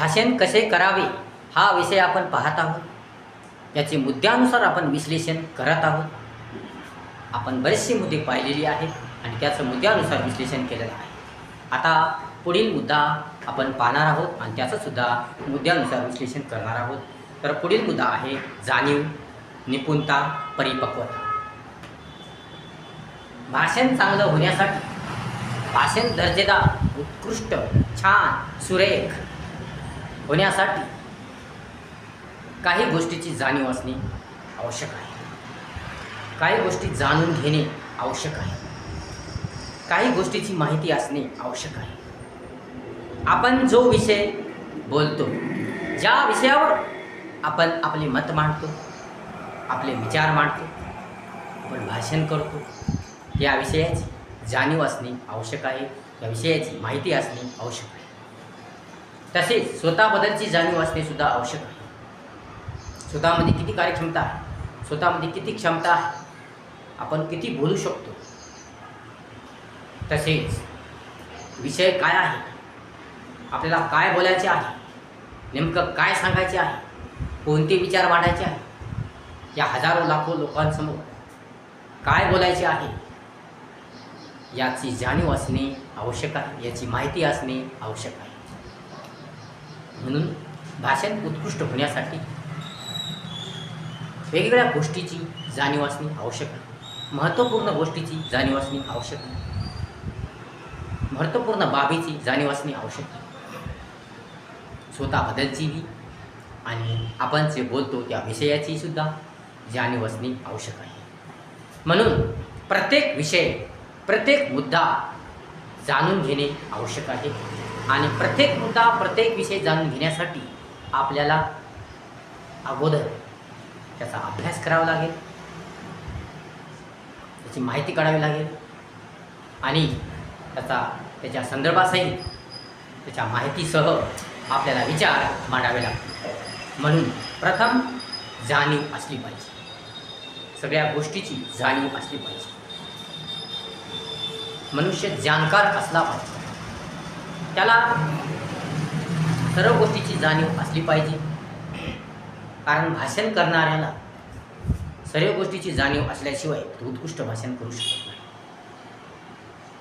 भाषण कसे करावे हा विषय आपण पाहत आहोत. याचे मुद्द्यानुसार आपण विश्लेषण करत आहोत. आपण बरेचसे मुद्दे पाहिलेले आहेत आणि त्याचं मुद्द्यानुसार विश्लेषण केलेलं आहे. आता पुढील मुद्दा आपण पाहणार आहोत आणि त्याचंसुद्धा मुद्द्यानुसार विश्लेषण करणार आहोत. तर पुढील मुद्दा आहे जाणीव निपुणता परिपक्वता. भाषण चांगलं होण्यासाठी भाषण दर्जेदार उत्कृष्ट छान सुरेख होण्यासाठी काही गोष्टीची जाणीव असणे आवश्यक आहे. काही गोष्टी जाणून घेणे आवश्यक आहे. काही गोष्टीची माहिती असणे आवश्यक आहे. आपण जो विषय बोलतो ज्या विषयावर आपण आपले मत मांडतो आपले विचार मांडतो आपण भाषण करतो या विषयाची जाणीव असणे आवश्यक आहे या विषयाची माहिती असणे आवश्यक आहे. तसेच स्वतःबद्दलची जाणीव असणे सुद्धा आवश्यक आहे. स्वतःमध्ये किती कार्यक्षमता आहे? स्वतःमध्ये किती क्षमता आहे? आपण किती बोलू शकतो? तसेच विषय काय आहे? आपल्याला काय बोलायचे आहे? नेमकं काय सांगायचे आहे? कोणते विचार मांडायचे आहे? या हजारो लाखो लोकांसमोर काय बोलायचे आहे? याची जाणीव असणे आवश्यक आहे. याची माहिती असणे आवश्यक आहे. म्हणून भाषण उत्कृष्ट होण्यासाठी वेगवेगळ्या गोष्टीची जाणीव असणे आवश्यक आहे. महत्त्वपूर्ण गोष्टीची जाणीव असणे आवश्यक आहे. महत्त्वपूर्ण बाबीची जाणीव असणे आवश्यक आहे. स्वतःबद्दलची बी आणि आपण जे बोलतो त्या विषयाची सुद्धा जाणीव असणे आवश्यक आहे. म्हणून प्रत्येक विषय प्रत्येक मुद्दा जाणून घेणे आवश्यक आहे. आणि प्रत्येक मुद्दा प्रत्येक विषय जाणून घेण्यासाठी आपल्याला अगोदर त्याचा अभ्यास करावा लागेल. त्याची माहिती काढावी लागेल. आणि त्याचा त्याच्या संदर्भासहित त्याच्या माहितीसह आपल्याला विचार मांडावे लागतील. म्हणून प्रथम जाणीव असली पाहिजे. सगळ्या गोष्टीची जाणीव असली पाहिजे. मनुष्य जाणकार असला पाहिजे. त्याला सर्व गोष्टीची जाणीव असली पाहिजे. कारण भाषण करणाऱ्याला सर्व गोष्टीची जाणीव असल्याशिवाय तो उत्कृष्ट भाषण करू शकत नाही.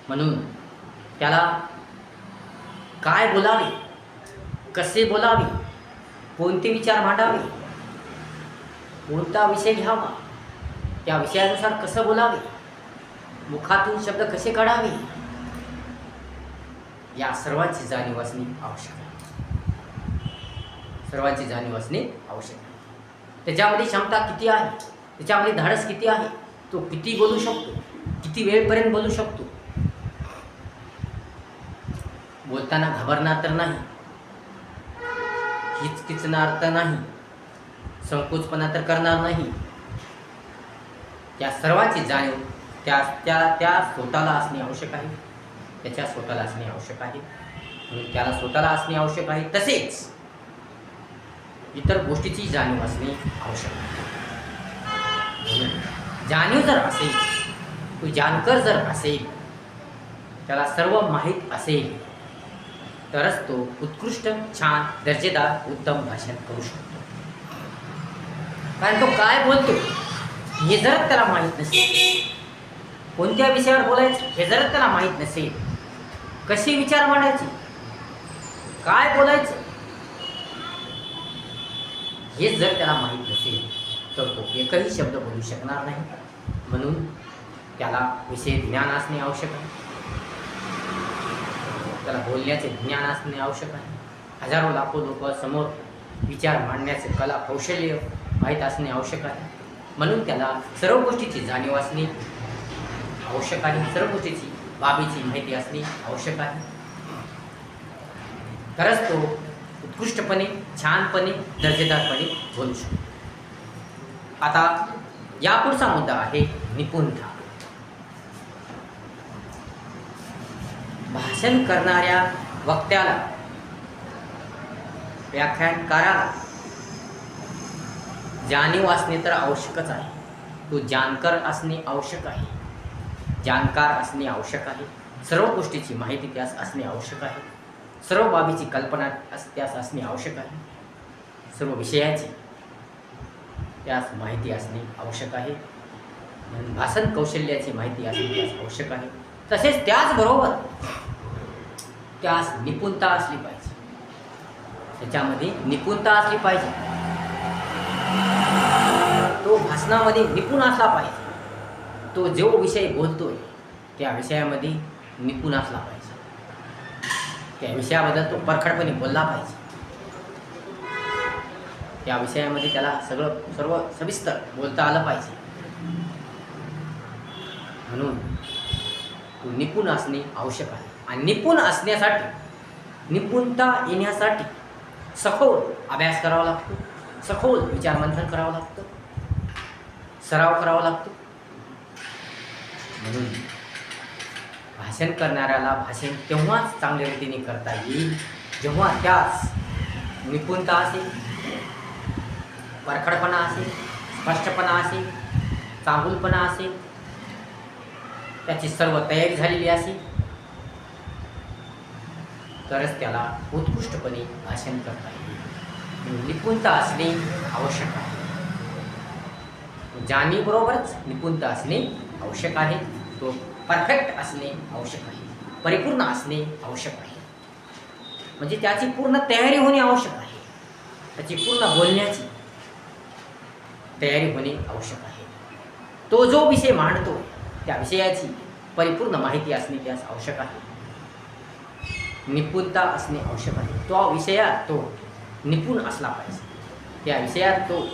म्हणून त्याला काय बोलावे कसे बोलावे कोणते विचार मांडावे कोणता विषय घ्यावा त्या विषयानुसार कसं बोलावे मुखातून शब्द कसे काढावे या सर्वांची जाणीव असणे आवश्यक आहे. सर्वांची जाणीव असणे आवश्यक आहे. त्याच्यामध्ये क्षमता किती आहे? त्याच्यामध्ये धाडस किती आहे? तो किती बोलू शकतो? किती वेळपर्यंत बोलू शकतो? बोलताना घाबरणार तर नाही. हिचकिचणार तर नाही. संकोचपणा तर करणार नाही. त्या सर्वांची जाणीव त्या त्या त्या स्वतःला असणे आवश्यक आहे. त्याच्या स्वतःला असणे आवश्यक आहे. म्हणून त्याला स्वतःला असणे आवश्यक आहे. तसेच इतर गोष्टीची जाणीव असणे आवश्यक आहे. म्हणून जाणीव जर असेल तो जाणकर जर असेल त्याला सर्व माहीत असेल तरच तो उत्कृष्ट छान दर्जेदार उत्तम भाषण करू शकतो. कारण तो काय बोलतो हे जर त्याला माहीत नसेल कोणत्या विषयावर बोलायचं हे जर त्याला माहीत नसेल कसे विचार मांडायचे? काय बोलायचं? हे जर त्याला माहीत नसेल तर तो एकही शब्द बोलू शकणार नाही. म्हणून त्याला विषय ज्ञान असणे आवश्यक आहे. त्याला बोलण्याचे ज्ञान असणे आवश्यक आहे. हजारो लाखो लोक समोर विचार मांडण्याचे कला कौशल्य माहीत असणे आवश्यक आहे. म्हणून त्याला सर्व गोष्टीची जाणीव असणे आवश्यक आहे. सर्व गोष्टीची बाबीची माहिती असणे आवश्यक आहे. तरच तो उत्कृष्टपणे छानपणे दर्जेदारपणे बोलू शकतो. आता यापुढचा मुद्दा आहे निपुणता भाषण करणाऱ्या वक्त्याला व्याख्यानकाराला जाणीव असणे तर आवश्यकच आहे. तो जाणकार असणे आवश्यक आहे. जाणकार असणे आवश्यक आहे. सर्व गोष्टीची माहिती त्यास असणे आवश्यक आहे. सर्व बाबीची कल्पना अस त्यास असणे आवश्यक आहे. सर्व विषयाची त्यास माहिती असणे आवश्यक आहे. म्हणून भाषण कौशल्याची माहिती असणे त्यास आवश्यक आहे. तसेच त्याचबरोबर त्यास निपुणता असली पाहिजे. त्याच्यामध्ये निपुणता असली पाहिजे. तो भाषणामध्ये निपुण असला पाहिजे. तो जो विषय बोलतोय त्या विषयामध्ये निपुण असला पाहिजे. त्या विषयाबद्दल तो परखडपणे बोलला पाहिजे. त्या विषयामध्ये त्याला सगळं सर्व सविस्तर बोलता आलं पाहिजे. म्हणून तो निपुण असणे आवश्यक आहे. आणि निपुण असण्यासाठी निपुणता येण्यासाठी सखोल अभ्यास करावा लागतो. सखोल विचारमंथन करावं लागतं. सराव करावा लागतो. म्हणून भाषण करणाऱ्याला भाषण तेव्हाच चांगल्या रीतीने करता येईल. जेव्हा त्यास निपुणता असेल परखडपणा असेल स्पष्टपणा असेल चांगुलपणा असेल त्याची सर्व तयारी झालेली असेल तरच त्याला उत्कृष्टपणे भाषण करता येईल. निपुणता असणे आवश्यक आहे. जाणीबरोबरच निपुणता असणे आवश्यक आहे. तो परफेक्ट असणे आवश्यक आहे. परिपूर्ण असणे आवश्यक आहे. म्हणजे त्याची पूर्ण तयारी होणे आवश्यक आहे. त्याची पूर्ण बोलण्याची तयारी होणे आवश्यक आहे. तो जो विषय मांडतो त्या विषयाची परिपूर्ण माहिती असणे त्यास आवश्यक आहे. निपुणता असणे आवश्यक आहे. तो विषयात तो निपुण असला पाहिजे. त्या विषयात तो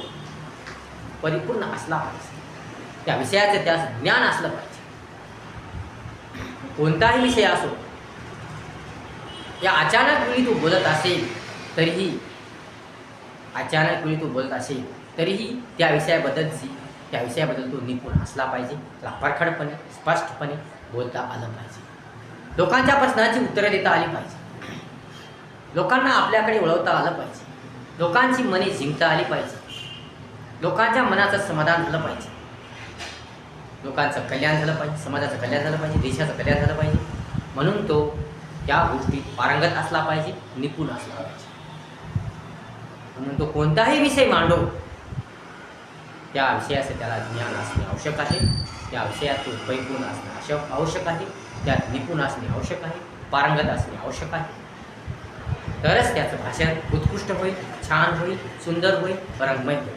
परिपूर्ण असला पाहिजे. त्या विषयाचं त्यास ज्ञान असलं पाहिजे. कोणताही विषय असो या अचानक वेळी तू बोलत असेल तरीही अचानक वेळी तू बोलत असेल तरीही त्या विषयाबद्दलची त्या विषयाबद्दल तो निपुण असला पाहिजे त्याला परखडपणे स्पष्टपणे बोलता आलं पाहिजे. लोकांच्या प्रश्नांची उत्तरं देता आली पाहिजे. लोकांना आपल्याकडे वळवता आलं पाहिजे. लोकांची मने जिंकता आली पाहिजे. लोकांच्या मनाचं समाधान झालं पाहिजे. लोकांचं कल्याण झालं पाहिजे समाजाचं कल्याण झालं पाहिजे देशाचं कल्याण झालं पाहिजे. म्हणून तो त्या गोष्टीत पारंगत असला पाहिजे निपुण असला पाहिजे. म्हणून तो कोणताही विषय मांडो त्या विषयाचं त्याला ज्ञान असणे आवश्यक आहे. त्या विषयात तो पैकून असणे आवश्यक आवश्यक आहे. त्यात निपुण असणे आवश्यक आहे पारंगत असणे आवश्यक आहे. तरच त्याचं भाषण उत्कृष्ट होईल छान होईल सुंदर होईल रंगमय होईल.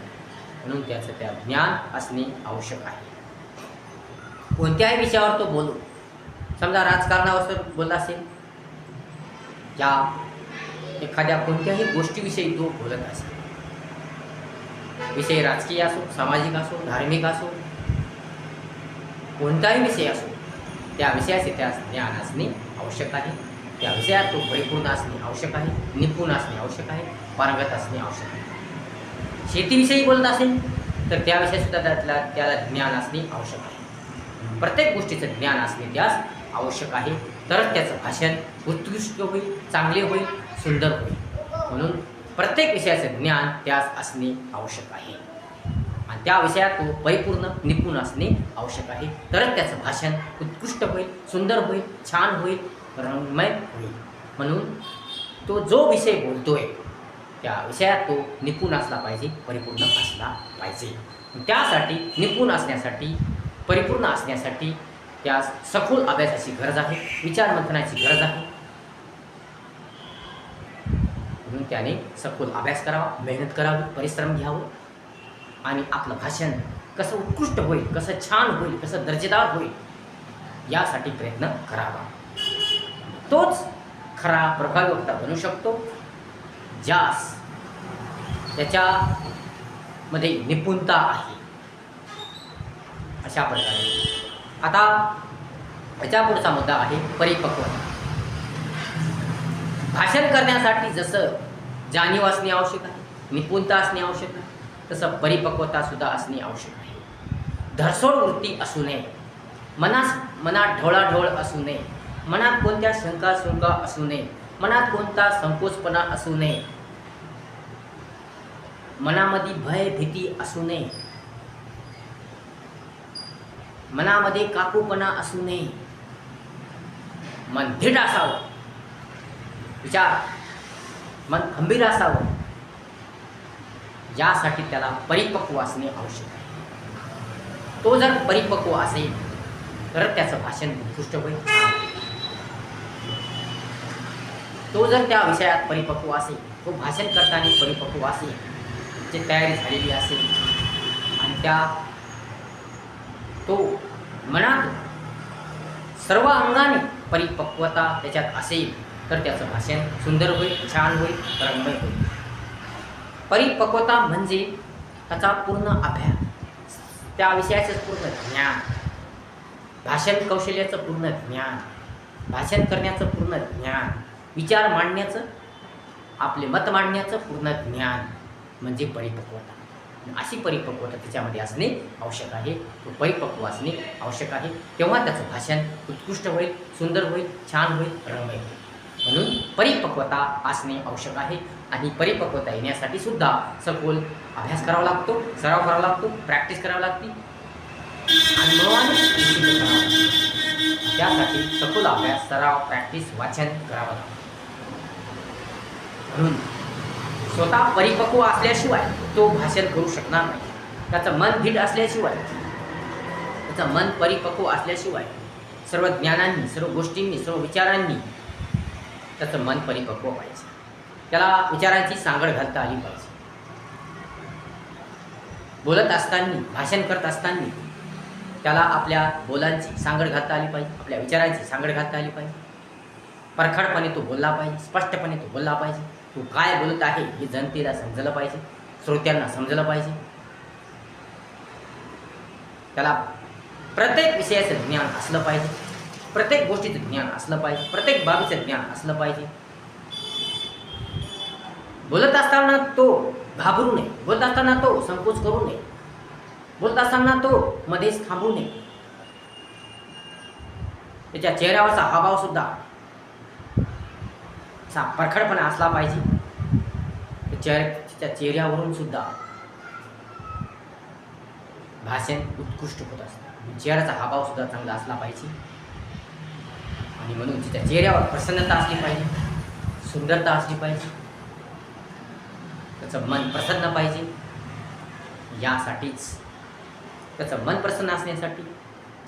म्हणून त्याचं त्या ज्ञान असणे आवश्यक आहे. कोणत्याही विषयावर तो बोलू. समजा राजकारणावर बोलला बोलत असेल या एखाद्या कोणत्याही गोष्टीविषयी तो बोलत असेल. विषय राजकीय असो सामाजिक असो धार्मिक असो कोणताही विषय असो त्या विषयाचे त्या ज्ञान असणे आवश्यक आहे. त्या विषयात तो परिपूर्ण असणे आवश्यक आहे निपुण असणे आवश्यक आहे पारंगत असणे आवश्यक आहे. शेतीविषयी बोलत असेल तर त्याविषयीसुद्धा त्यातला त्याला ज्ञान असणे आवश्यक आहे. प्रत्येक गोष्टीचं ज्ञान असणे त्यास आवश्यक आहे. तरच त्याचं भाषण उत्कृष्ट होईल चांगले होईल सुंदर होईल. म्हणून प्रत्येक विषयाचं ज्ञान त्यास असणे आवश्यक आहे. आणि त्या विषयात तो परिपूर्ण निपुण असणे आवश्यक आहे. तरच त्याचं भाषण उत्कृष्ट होईल सुंदर होईल छान होईल रंगमय होईल. म्हणून तो जो विषय बोलतोय त्या विषयात तो निपुण असला पाहिजे परिपूर्ण असला पाहिजे. त्यासाठी निपुण असण्यासाठी परिपूर्ण असण्यासाठी त्यास सखोल अभ्यासाची गरज आहे विचारमंथनाची गरज आहे. म्हणून त्याने सखोल अभ्यास करावा मेहनत करावी परिश्रम घ्यावं. आणि आपलं भाषण कसं उत्कृष्ट होईल कसं छान होईल कसं दर्जेदार होईल यासाठी प्रयत्न करावा. तोच खरा प्रभावी वक्ता बनू शकतो ज्यास त्याच्यामध्ये निपुणता आहे. अशा प्रकारे. आता याच्या पुढचा मुद्दा आहे परिपक्वता. भाषण करण्यासाठी जसं जाणीव असणे आवश्यक आहे निपुणता असणे आवश्यक आहे तसं परिपक्वता सुद्धा असणे आवश्यक आहे. धरसोड वृत्ती असू नये. मनास मनात ढवळाढवळ असू नये. मनात कोणत्या शंका शंका असू नये. मनात कोणता संकोचपणा असू नये. मनामध्ये भय भीती असू नये. मनामध्ये काकूपणा असू नये. मन धीट असावं. विचार. मन खंबीर असावं. यासाठी त्याला परिपक्व असणे आवश्यक आहे. तो जर परिपक्व असेल तर त्याचं भाषण उत्कृष्ट होईल. तो जर त्या विषयात परिपक्व असेल तो भाषण करताना परिपक्व असेल जे तयारी झालेली असेल आणि त्या तो मनात सर्व अंगाने परिपक्वता त्याच्यात असेल तर त्याचं भाषण सुंदर होईल छान होईल रंगमय होईल. परिपक्वता म्हणजे त्याचा पूर्ण अभ्यास. त्या विषयाचं पूर्ण ज्ञान. भाषण कौशल्याचं पूर्ण ज्ञान. भाषण करण्याचं पूर्ण ज्ञान. विचार मांडण्याचं आपले मत मांडण्याचं पूर्ण ज्ञान. म्हणजे परिपक्वता. अशी परिपक्वता त्याच्यामध्ये असणे आवश्यक आहे. तो परिपक्व असणे आवश्यक आहे. तेव्हा त्याचं भाषण उत्कृष्ट होईल सुंदर होईल छान होईल रंगमय होईल. म्हणून परिपक्वता असणे आवश्यक आहे आणि परिपक्वता येण्यासाठी सुद्धा सखोल अभ्यास करावा लागतो सराव करावा लागतो प्रॅक्टिस करावी लागते. अनुभवाने त्यासाठी सखोल अभ्यास सराव प्रॅक्टिस वाचन करावं लागतं. म्हणून स्वतः परिपक्व असल्याशिवाय तो भाषण करू शकणार नाही. त्याचं मन धीट असल्याशिवाय त्याचं मन परिपक्व असल्याशिवाय सर्व ज्ञानांनी सर्व गोष्टींनी सर्व विचारांनी त्याचं मन परिपक्व पाहिजे त्याला विचारांची सांगड घालता आली पाहिजे. बोलत असताना भाषण करत असताना त्याला आपल्या बोलांची सांगड घालता आली पाहिजे आपल्या विचारांची सांगड घालता आली पाहिजे. परखडपणे तो बोलला पाहिजे स्पष्टपणे तो बोलला पाहिजे. तू काय बोलत आहे हे जनतेला समजलं पाहिजे श्रोत्यांना समजलं पाहिजे. त्याला प्रत्येक विषयाचं ज्ञान असलं पाहिजे प्रत्येक गोष्टीचं ज्ञान असलं पाहिजे प्रत्येक बाबीचं ज्ञान असलं पाहिजे. बोलत असताना तो घाबरू नये बोलत असताना तो संकोच करू नये बोलत असताना तो मध्येच थांबू नये. त्याच्या चेहऱ्यावरचा हावभाव सुद्धा असा परखडपणा असला पाहिजे. त्या चेहऱ्या चेहऱ्यावरून सुद्धा भाषण उत्कृष्ट होत असतं. चेहऱ्याचा हाभाव सुद्धा चांगला असला पाहिजे. आणि म्हणून तिच्या चेहऱ्यावर प्रसन्नता असली पाहिजे. सुंदरता असली पाहिजे. त्याचं मन प्रसन्न पाहिजे. यासाठीच त्याचं मन प्रसन्न असण्यासाठी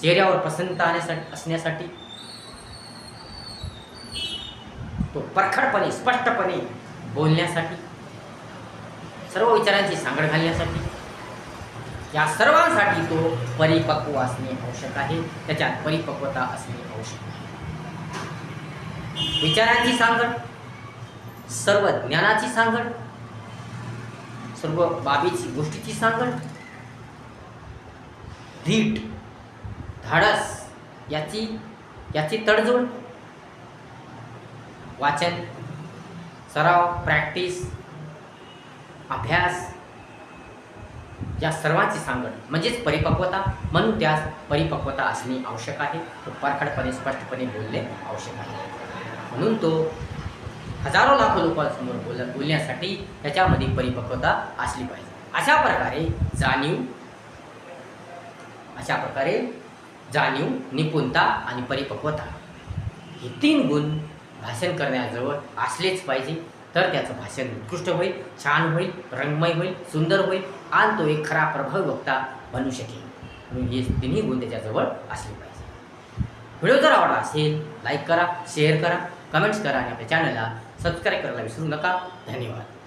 चेहऱ्यावर प्रसन्नता आणण्यासाठी असण्यासाठी तो परखडपणे स्पष्टपणे बोलण्यासाठी सर्व विचारांची सांगड घालण्यासाठी या सर्वांसाठी तो परिपक्व असणे आवश्यक आहे. त्याच्यात परिपक्वता असणे आवश्यक आहे. विचारांची सांगड सर्व ज्ञानाची सांगड सर्व बाबीची गोष्टीची सांगड धीट धाडस याची याची तडजोड वाचन सराव प्रॅक्टिस अभ्यास या सर्वांची सांगड म्हणजेच परिपक्वता म्हणून त्यास परिपक्वता असणे आवश्यक आहे. तो परखडपणे स्पष्टपणे बोलणे आवश्यक आहे. म्हणून तो हजारो लाखो लोकांसमोर बोल बोलण्यासाठी त्याच्यामध्ये परिपक्वता असली पाहिजे. अशा प्रकारे जाणीव अशा प्रकारे जाणीव निपुणता आणि परिपक्वता हे तीन गुण भाषण करण्याजवळ असलेच पाहिजे. तर त्याचं भाषण उत्कृष्ट होईल छान होईल रंगमय होईल सुंदर होईल आणि तो एक खरा प्रभावी वक्ता बनू शकेल. म्हणून हे तिन्ही गुण त्याच्याजवळ असले पाहिजे. व्हिडिओ जर आवडला असेल लाईक करा शेअर करा कमेंट्स करा आणि आपल्या चॅनलला सबस्क्राईब करायला विसरू नका. धन्यवाद.